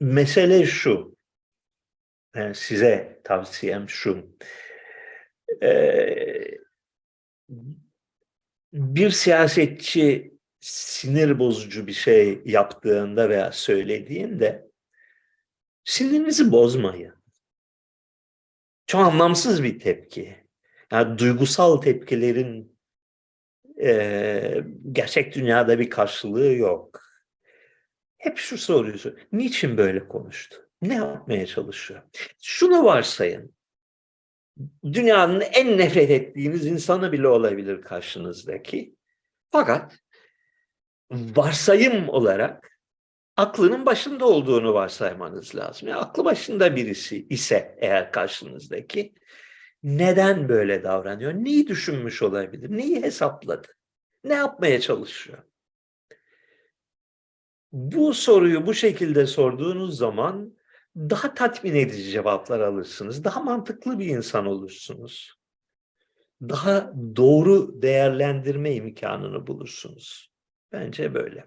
mesele şu. Yani size tavsiyem şu. Ee, bir siyasetçi sinir bozucu bir şey yaptığında veya söylediğinde sinirinizi bozmayın. Çok anlamsız bir tepki. Yani duygusal tepkilerin eee, gerçek dünyada bir karşılığı yok. Hep şu soruyu sor. Niçin böyle konuştu? Ne yapmaya çalışıyor? Şunu varsayın. Dünyanın en nefret ettiğiniz insanı bile olabilir karşınızdaki. Fakat varsayım olarak aklının başında olduğunu varsaymanız lazım. Yani aklı başında birisi ise eğer karşınızdaki neden böyle davranıyor? Neyi düşünmüş olabilir? Neyi hesapladı? Ne yapmaya çalışıyor? Bu soruyu bu şekilde sorduğunuz zaman daha tatmin edici cevaplar alırsınız. Daha mantıklı bir insan olursunuz. Daha doğru değerlendirme imkanını bulursunuz. Bence böyle.